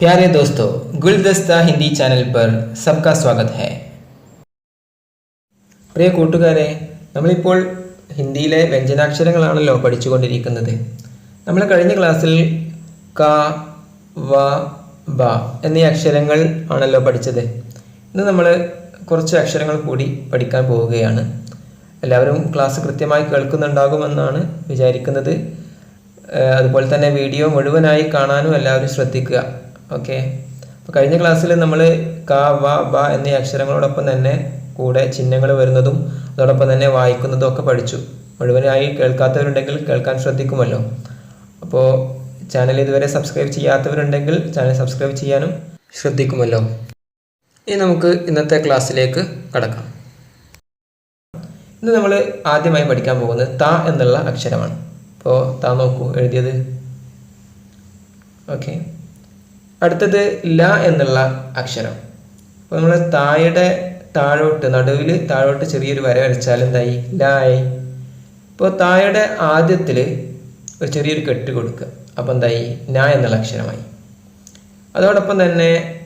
प्यारे दोस्तों गुलदस्ता हिंदी चैनल पर सबका स्वागत है പ്രിയ കൂട്ടുകാരെ നമ്മളിപ്പോൾ ഹിന്ദിയിലെ വ്യഞ്ജനാക്ഷരങ്ങളാണല്ലോ പഠിച്ചുകൊണ്ടിരിക്കുന്നത് നമ്മൾ കഴിഞ്ഞ ക്ലാസ്സിൽ ക വ ബ എന്നീ അക്ഷരങ്ങൾ ആണല്ലോ പഠിച്ചത് ഇന്ന് നമ്മൾ കുറച്ച് അക്ഷരങ്ങൾ കൂടി പഠിക്കാൻ പോവുകയാണ് എല്ലാവരും ക്ലാസ് കൃത്യമായി കേൾക്കുന്നുണ്ടാകുമെന്നാണ് വിചാരിക്കുന്നത് ഏഹ് അതുപോലെ തന്നെ വീഡിയോ മുഴുവനായി കാണാനും എല്ലാവരും ശ്രദ്ധിക്കുക ഓക്കെ അപ്പോൾ കഴിഞ്ഞ ക്ലാസ്സിൽ നമ്മൾ ക വ ബ എന്നീ അക്ഷരങ്ങളോടൊപ്പം തന്നെ കൂടെ ചിഹ്നങ്ങൾ വരുന്നതും അതോടൊപ്പം തന്നെ വായിക്കുന്നതും ഒക്കെ പഠിച്ചു. മുഴുവനായി കേൾക്കാത്തവരുണ്ടെങ്കിൽ കേൾക്കാൻ ശ്രദ്ധിക്കുമല്ലോ. അപ്പോൾ ചാനൽ ഇതുവരെ സബ്സ്ക്രൈബ് ചെയ്യാത്തവരുണ്ടെങ്കിൽ ചാനൽ സബ്സ്ക്രൈബ് ചെയ്യാനും ശ്രദ്ധിക്കുമല്ലോ. ഇനി നമുക്ക് ഇന്നത്തെ ക്ലാസ്സിലേക്ക് കടക്കാം. ഇന്ന് നമ്മൾ ആദ്യമായി പഠിക്കാൻ പോകുന്നത് ത എന്നുള്ള അക്ഷരമാണ്. അപ്പോൾ താ നോക്കൂ എഴുതിയത്. ഓക്കെ അടുത്തത് ല എന്നുള്ള അക്ഷരം. അപ്പോൾ നമ്മൾ തായുടെ താഴോട്ട് നടുവിൽ താഴോട്ട് ചെറിയൊരു വര വരച്ചാൽ എന്തായി? ലായി. ഇപ്പോൾ തായുടെ ആദ്യത്തിൽ ഒരു ചെറിയൊരു കെട്ട് കൊടുക്കുക. അപ്പോൾ എന്തായി? ന എന്നുള്ള അക്ഷരമായി. അതോടൊപ്പം തന്നെ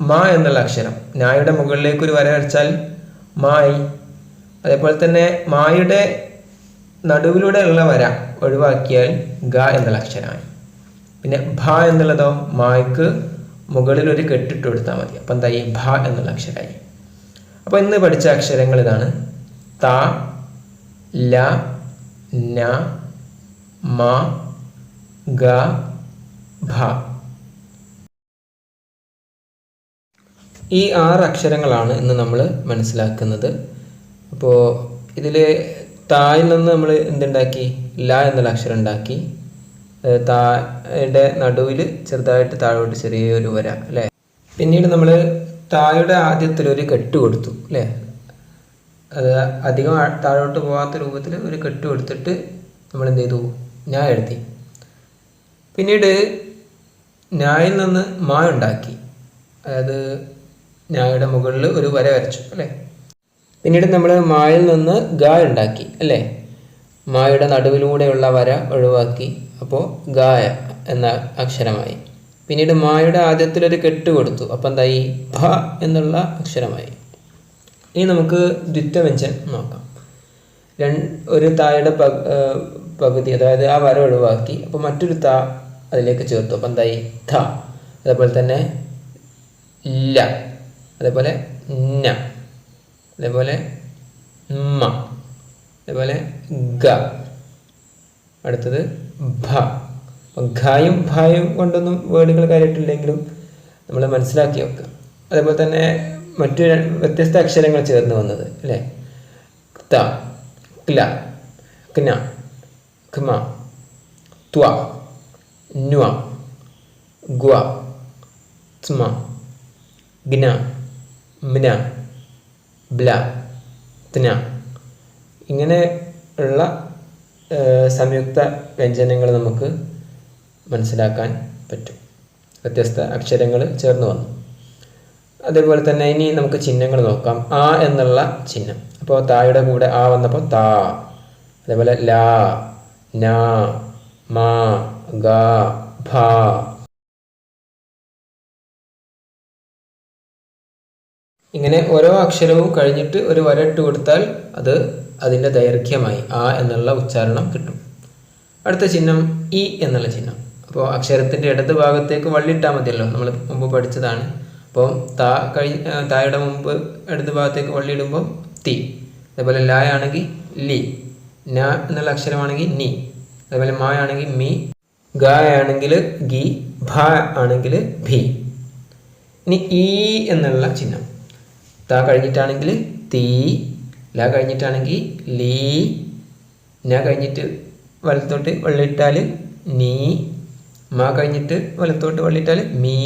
മ എന്നുള്ള അക്ഷരം. നായുടെ മുകളിലേക്ക് ഒരു വര വരച്ചാൽ മായി. അതേപോലെ തന്നെ മായുടെ നടുവിലൂടെ ഉള്ള വര ഒഴിവാക്കിയാൽ ഗ എന്നുള്ള അക്ഷരമായി. പിന്നെ ഭ എന്നുള്ളതോ മായ്ക്ക് മുകളിൽ ഒരു കെട്ടിട്ട് കൊടുത്താൽ മതി. അപ്പം എന്തായി? ഭ എന്നുള്ള അക്ഷരമായി അപ്പോൾ ഇന്ന് പഠിച്ച അക്ഷരങ്ങൾ ഇതാണ്. ത ല ന മ ഗ ഭ. ഈ ആറ് അക്ഷരങ്ങളാണ് ഇന്ന് നമ്മൾ മനസ്സിലാക്കുന്നത്. അപ്പോൾ ഇതിൽ തായിൽ നിന്ന് നമ്മൾ എന്തുണ്ടാക്കി? ല എന്നുള്ള അക്ഷരം ഉണ്ടാക്കി. തായുടെ നടുവിൽ ചെറുതായിട്ട് താഴോട്ട് ചെറിയൊരു വര അല്ലേ? പിന്നീട് നമ്മൾ തായുടെ ആദ്യത്തിൽ ഒരു കെട്ട് കൊടുത്തു അല്ലേ? അത് അധികം താഴോട്ട് പോകാത്ത രൂപത്തിൽ ഒരു കെട്ട് കൊടുത്തിട്ട് നമ്മൾ എന്ത് ചെയ്തു? ഞാൻ എഴുതി. പിന്നീട് ഞായിൽ നിന്ന് മാ ഉണ്ടാക്കി. അതായത് ഞായുടെ മുകളിൽ ഒരു വര വരച്ചു അല്ലേ? പിന്നീട് നമ്മൾ മായിൽ നിന്ന് ഗായുണ്ടാക്കി അല്ലേ? മായുടെ നടുവിലൂടെയുള്ള വര ഒഴിവാക്കി. അപ്പോൾ ഗായ എന്ന അക്ഷരമായി. പിന്നീട് മായുടെ ആദ്യത്തിലൊരു കെട്ട് കൊടുത്തു. അപ്പം എന്തായി? ഭ എന്നുള്ള അക്ഷരമായി. ഇനി നമുക്ക് ദ്വിത്വവ്യഞ്ജൻ നോക്കാം. രണ്ട് ഒരു തായുടെ പക് പകുതി അതായത് ആ വര ഒഴിവാക്കി. അപ്പോൾ മറ്റൊരു ത അതിലേക്ക് ചേർത്തു. അപ്പം എന്തായി? ധ. അതേപോലെ തന്നെ ല. അതേപോലെ ന. അതേപോലെ മ. അതേപോലെ ഗ. അടുത്തത് ഭ. ഖായും ഭായും കൊണ്ടൊന്നും വേർഡുകൾ കാര്യമായിട്ടില്ലെങ്കിലും നമ്മൾ മനസ്സിലാക്കി വെക്കുക അതേപോലെ തന്നെ മറ്റു വ്യത്യസ്ത അക്ഷരങ്ങൾ ചേർന്ന് വന്നത് അല്ലേ? ത ക്ല ക്ന ഖ്മ ത്വ ന്വ ഗ്വ ത്മ ഗ്ന മ്ന ബ്ല ത്ന. ഇങ്ങനെ ഉള്ള സംയുക്ത വ്യഞ്ജനങ്ങൾ നമുക്ക് മനസ്സിലാക്കാൻ പറ്റും. വ്യത്യസ്ത അക്ഷരങ്ങൾ ചേർന്ന് വന്നു. അതേപോലെ തന്നെ ഇനി നമുക്ക് ചിഹ്നങ്ങൾ നോക്കാം. ആ എന്നുള്ള ചിഹ്നം. അപ്പോൾ തായുടെ കൂടെ ആ വന്നപ്പോൾ താ. അതേപോലെ ലാ നാ മാ ഗ ഭ. ഇങ്ങനെ ഓരോ അക്ഷരവും കഴിഞ്ഞിട്ട് ഒരു വരട്ട് കൊടുത്താൽ അത് അതിന്റെ ദൈർഘ്യമായി ആ എന്നുള്ള ഉച്ചാരണം കിട്ടും. അടുത്ത ചിഹ്നം ഇ എന്നുള്ള ചിഹ്നം. അപ്പോൾ അക്ഷരത്തിന്റെ ഇടത് ഭാഗത്തേക്ക് വള്ളിയിട്ടാൽ മതിയല്ലോ. നമ്മൾ മുമ്പ് പഠിച്ചതാണ്. അപ്പോൾ താ കഴി തായുടെ മുമ്പ് ഇടത് ഭാഗത്തേക്ക് വള്ളിയിടുമ്പോൾ തി. അതേപോലെ ല ആണെങ്കിൽ ലി. ന എന്നുള്ള അക്ഷരമാണെങ്കിൽ നി. അതേപോലെ മാ ആണെങ്കിൽ മി. ഗ ആണെങ്കിൽ ഗി. ഭ ആണെങ്കിൽ ഭി. ഇനി ഈ എന്നുള്ള ചിഹ്നം. താ കഴിഞ്ഞിട്ടാണെങ്കിൽ തീ. ല കഴിഞ്ഞിട്ടാണെങ്കിൽ ലീ ന കഴിഞ്ഞിട്ട് വലത്തോട്ട് വെള്ളിട്ടാൽ നീ മ കഴിഞ്ഞിട്ട് വലത്തോട്ട് വെള്ളിട്ടാൽ മീ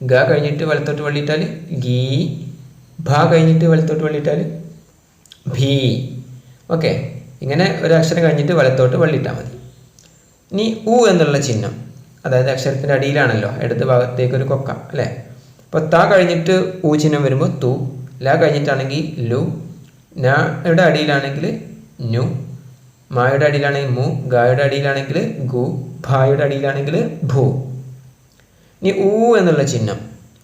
ഗ കഴിഞ്ഞിട്ട് വലത്തോട്ട് വെള്ളിട്ടാൽ ഗീ ഭ കഴിഞ്ഞിട്ട് വലത്തോട്ട് വെള്ളിട്ടാൽ ഭീ. ഓക്കെ. ഇങ്ങനെ ഒരു അക്ഷരം കഴിഞ്ഞിട്ട് വലത്തോട്ട് വെള്ളിട്ടാൽ മതി. ഇനി ഉ എന്നുള്ള ചിഹ്നം അതായത് അക്ഷരത്തിന്റെ അടിയിലാണല്ലോ ഇടത് ഭാഗത്തേക്ക് ഒരു കൊക്ക അല്ലേ? അപ്പോൾ ത കഴിഞ്ഞിട്ട് ഊ ചിഹ്നം വരുമ്പോൾ തു ല കഴിഞ്ഞിട്ടാണെങ്കിൽ ലു നയുടെ അടിയിലാണെങ്കിൽ നു മായുടെ അടിയിലാണെങ്കിൽ മു ഗായുടെ അടിയിലാണെങ്കിൽ ഗു ഭായുടെ അടിയിലാണെങ്കിൽ ഭൂ. ഇനി ഊ എന്നുള്ള ചിഹ്നം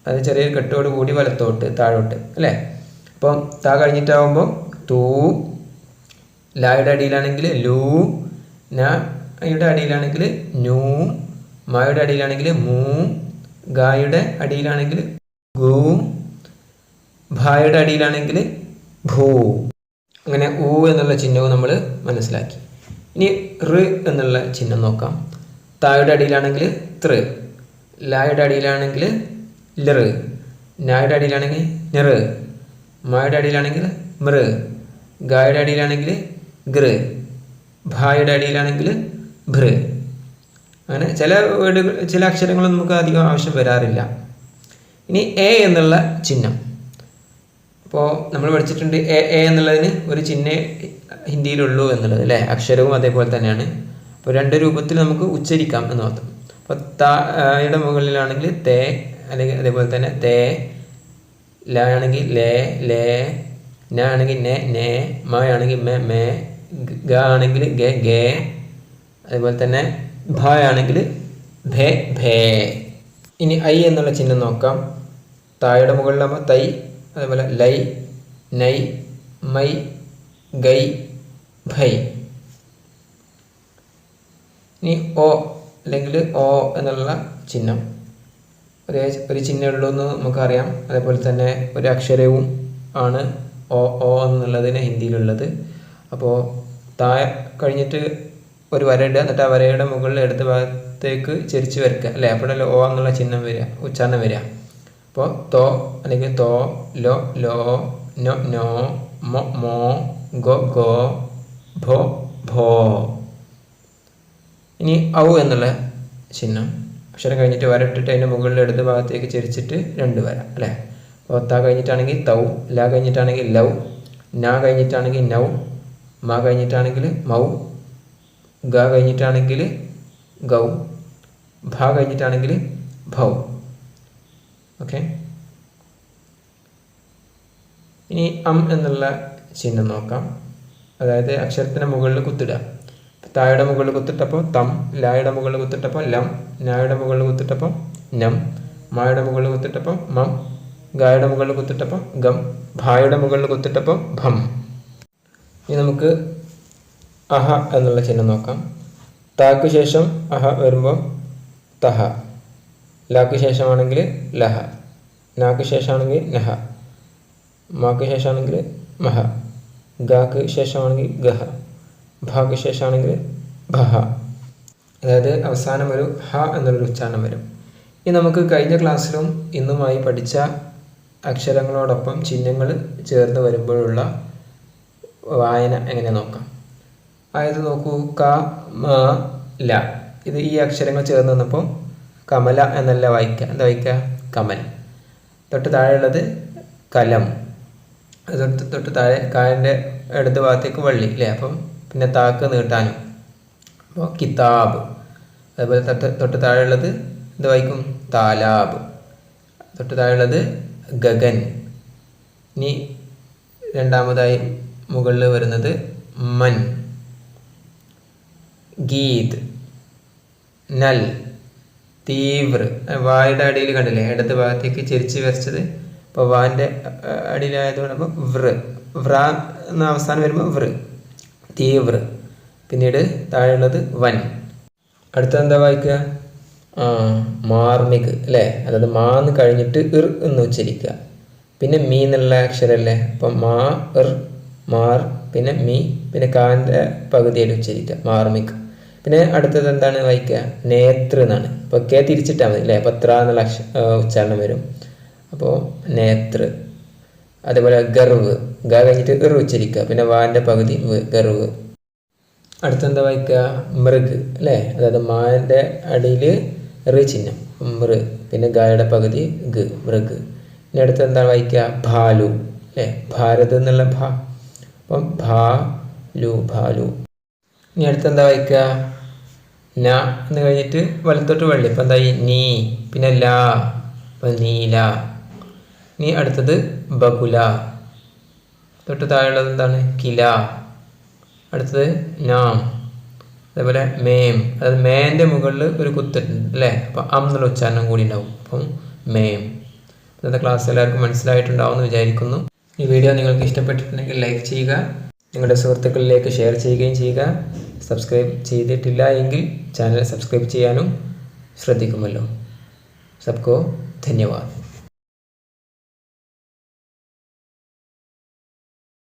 അത് ചെറിയൊരു കെട്ടോട് കൂടി വലത്തോട്ട് താഴോട്ട് അല്ലേ? അപ്പം താ കഴിഞ്ഞിട്ടാവുമ്പോൾ തൂ ലായുടെ അടിയിലാണെങ്കിൽ ലൂ നയുടെ അടിയിലാണെങ്കിൽ നൂ മായുടെ അടിയിലാണെങ്കിൽ മൂ ഗായുടെ അടിയിലാണെങ്കിൽ ഗൂ ഭായുടെ അടിയിലാണെങ്കിൽ ഭൂ. അങ്ങനെ ഊ എന്നുള്ള ചിഹ്നവും നമ്മൾ മനസ്സിലാക്കി. ഇനി റ് എന്നുള്ള ചിഹ്നം നോക്കാം. തായുടെ അടിയിലാണെങ്കിൽ തൃ ലായുടെ അടിയിലാണെങ്കിൽ ലറ് നായുടെ അടിയിലാണെങ്കിൽ ഞെറ് മായുടെ അടിയിലാണെങ്കിൽ മൃ. ഗായുടെ അടിയിലാണെങ്കിൽ ഗൃ. ഭായുടെ അടിയിലാണെങ്കിൽ ഭൃ. അങ്ങനെ ചില വേർഡുകൾ ചില അക്ഷരങ്ങളൊന്നും നമുക്ക് അധികം ആവശ്യം വരാറില്ല. ഇനി എ എന്നുള്ള ചിഹ്നം. അപ്പോൾ നമ്മൾ പഠിച്ചിട്ടുണ്ട് എ എ എന്നുള്ളതിന് ഒരു ചിഹ്നേ ഹിന്ദിയിലുള്ളൂ എന്നുള്ളത് അല്ലേ? അക്ഷരവും അതേപോലെ തന്നെയാണ്. അപ്പോൾ രണ്ട് രൂപത്തിൽ നമുക്ക് ഉച്ചരിക്കാം എന്ന് മാത്രം. അപ്പോൾ തായുടെ മുകളിലാണെങ്കിൽ തേ അല്ലെങ്കിൽ അതേപോലെ തന്നെ തേ ല ആണെങ്കിൽ ലേ ലേ ന ആണെങ്കിൽ നെ നേ മ ആണെങ്കിൽ മേ മേ ഗ ആണെങ്കിൽ ഗെ ഗേ അതേപോലെ തന്നെ ഭ ആണെങ്കിൽ ഭേ ഭേ. ഇനി ഐ എന്നുള്ള ചിഹ്നം നോക്കാം. തായുടെ മുകളിലാകുമ്പോൾ തൈ അതേപോലെ ലൈ നൈ മൈ ഗൈ ഭൈ. ഇനി ഓ അല്ലെങ്കിൽ ഓ എന്നുള്ള ചിഹ്നം. ഒരേ ഒരു ചിഹ്നം ഉള്ളൂ എന്ന് നമുക്കറിയാം. അതേപോലെ തന്നെ ഒരു അക്ഷരവും ആണ് ഓ ഓ എന്നുള്ളതിന് ഹിന്ദിയിലുള്ളത്. അപ്പോൾ താഴെ കഴിഞ്ഞിട്ട് ഒരു വര ഇടുക. എന്നിട്ട് ആ വരയുടെ മുകളിൽ ഇടത് ഭാഗത്തേക്ക് ചെരിച്ച് വരയ്ക്കുക. അല്ലേ? അപ്പോഴല്ലേ ഓ എന്നുള്ള ചിഹ്നം വരിക ഉച്ചാരണം വരിക. അപ്പോൾ തോ അല്ലെങ്കിൽ തോ ലോ ലോ നോ നോ മോ മോ ഗോ ഗോ ഭോ ഭോ ഇനി ഔ എന്നുള്ള ചിഹ്നം. അക്ഷരം കഴിഞ്ഞിട്ട് വരട്ടിട്ട് അതിന്റെ മുകളിൽ ഇടത് ഭാഗത്തേക്ക് ചെരിച്ചിട്ട് രണ്ട് വര അല്ലേ? അപ്പോൾ ത കഴിഞ്ഞിട്ടാണെങ്കിൽ തൗ ല കഴിഞ്ഞിട്ടാണെങ്കിൽ ലൗ ന കഴിഞ്ഞിട്ടാണെങ്കിൽ നൗ മ കഴിഞ്ഞിട്ടാണെങ്കിൽ മൗ ഗ കഴിഞ്ഞിട്ടാണെങ്കിൽ ഗൗ ഭ കഴിഞ്ഞിട്ടാണെങ്കിൽ ഭൗ. ഓക്കെ ഇനി അം എന്നുള്ള ചിഹ്നം നോക്കാം. അതായത് അക്ഷരത്തിന് മുകളിൽ കുത്തിടുക. തായുടെ മുകളിൽ കുത്തിട്ടപ്പോൾ തം ലായുടെ മുകളിൽ കുത്തിട്ടപ്പോൾ ലം നായുടെ മുകളിൽ കുത്തിട്ടപ്പോൾ നം മായുടെ മുകളിൽ കുത്തിട്ടപ്പോൾ മം ഗായുടെ മുകളിൽ കുത്തിട്ടപ്പോൾ ഗം ഭായുടെ മുകളിൽ കുത്തിട്ടപ്പോൾ ഭം. ഇനി നമുക്ക് അഹ എന്നുള്ള ചിഹ്നം നോക്കാം. താക്കു ശേഷം അഹ വരുമ്പോൾ തഹ. ലാക്ക് ശേഷമാണെങ്കിൽ ലഹ നാക്ക് ശേഷമാണെങ്കിൽ നഹ മാക്ക് ശേഷമാണെങ്കിൽ മഹ ഗാക്ക് ശേഷമാണെങ്കിൽ ഗഹ ഭാക്ക് ശേഷമാണെങ്കിൽ ഭഹ. അതായത് അവസാനം ഒരു ഹ എന്നുള്ളൊരു ഉച്ചാരണം വരും. ഇനി നമുക്ക് കഴിഞ്ഞ ക്ലാസ്സിലും ഇന്നുമായി പഠിച്ച അക്ഷരങ്ങളോടൊപ്പം ചിഹ്നങ്ങൾ ചേർന്ന് വരുമ്പോഴുള്ള വായന എങ്ങനെ നോക്കാം? അതായത് നോക്കൂ ക മ ല. ഇത് ഈ അക്ഷരങ്ങൾ ചേർന്ന് വന്നപ്പോൾ കമല എന്നല്ല വായിക്കുക എന്താ വായിക്കുക കമൽ. തൊട്ട് താഴെയുള്ളത് കലം. തൊട്ട് തൊട്ട് താഴെ കായന്റെ ഇടത് ഭാഗത്തേക്ക് വള്ളി അല്ലേ? അപ്പം പിന്നെ താക്ക് നീട്ടാനും. അപ്പോൾ കിതാബ്. അതുപോലെ തൊട്ട് തൊട്ട് താഴെയുള്ളത് എന്ത് വായിക്കും? താലാബ്. തൊട്ട് താഴെയുള്ളത് ഗഗൻ. ഇനി രണ്ടാമതായി മുകളിൽ വരുന്നത് മൻ. ഗീത്. നൽ. തീവ്ര വായുടെ അടിയിൽ കണ്ടില്ലേ? ഇടത് ഭാഗത്തേക്ക് ചെരിച്ച് വരച്ചത്. അപ്പോൾ വാന്റെ അടിയിലായതുകൊണ്ട് അപ്പോൾ വൃ വ്ര എന്ന അവസാനം വരുമ്പോൾ വൃ തീവ്ര. പിന്നീട് താഴെയുള്ളത് വൻ. അടുത്ത എന്താ വായിക്കുക? ആ മാർമിക് അല്ലേ? അതായത് മാന്ന് കഴിഞ്ഞിട്ട് ഇർ എന്ന് ഉച്ചരിക്കുക. പിന്നെ മീ എന്നുള്ള അക്ഷരമല്ലേ അപ്പം മാ ഇർ മാർ പിന്നെ മീ പിന്നെ കാന്റെ പകുതിയായിട്ട് ഉച്ചരിക്കുക. മാർമിക്. പിന്നെ അടുത്തത് എന്താണ് വായിക്കുക? നേത്ര എന്നാണ്. അപ്പോൾ കെ തിരിച്ചിട്ടാൽ മതി അല്ലേ? അപ്പോൾ ത്ര എന്നുള്ള അക്ഷ ഉച്ചാരണം വരും. അപ്പോൾ നേത്ര. അതേപോലെ ഗർവ്. ഗ കഴിഞ്ഞിട്ട് ഇറ ഉച്ചരിക്കുക. പിന്നെ വാന്റെ പകുതി ഗർവ്. അടുത്തെന്താ വായിക്കുക? മൃഗ് അല്ലേ? അതായത് മാന്റെ അടിയിൽ റ് ചിഹ്നം. മൃ. പിന്നെ ഗായുടെ പകുതി ഗ് മൃഗ്. ഇനി അടുത്ത് എന്താ വായിക്കുക? ഭാലു അല്ലേ? ഭാരത് എന്നുള്ള ഭ. അപ്പം ഭാ ലു ഭാലു. ഇനി അടുത്ത് എന്താ വായിക്കുക? ന എന്ന് കഴിഞ്ഞിട്ട് വലത്തോട്ട് വെള്ളി. ഇപ്പം എന്തായി? നീ. പിന്നെ ലാ. അപ്പം നീല നീ അടുത്തത് ബകുല. തൊട്ട് താഴെയുള്ളത് എന്താണ്? കില. അടുത്തത് നാം. അതേപോലെ മേം. അതായത് മേന്റെ മുകളിൽ ഒരു കുത്തിട്ടുണ്ട് അല്ലേ? അപ്പോൾ അം എന്നുള്ള ഉച്ചാരണം കൂടി ഉണ്ടാവും. അപ്പം മേം. ഇന്നത്തെ ക്ലാസ് എല്ലാവർക്കും മനസ്സിലായിട്ടുണ്ടാവും എന്ന് വിചാരിക്കുന്നു. ഈ വീഡിയോ നിങ്ങൾക്ക് ഇഷ്ടപ്പെട്ടിട്ടുണ്ടെങ്കിൽ ലൈക്ക് ചെയ്യുക നിങ്ങളുടെ സുഹൃത്തുക്കളിലേക്ക് ഷെയർ ചെയ്യുകയും ചെയ്യുക. സബ്സ്ക്രൈബ് ചെയ്തിട്ടില്ല എങ്കിൽ ചാനൽ സബ്സ്ക്രൈബ് ചെയ്യാനും ശ്രദ്ധിക്കുമല്ലോ. സബ്കോ ധന്യവാദ്.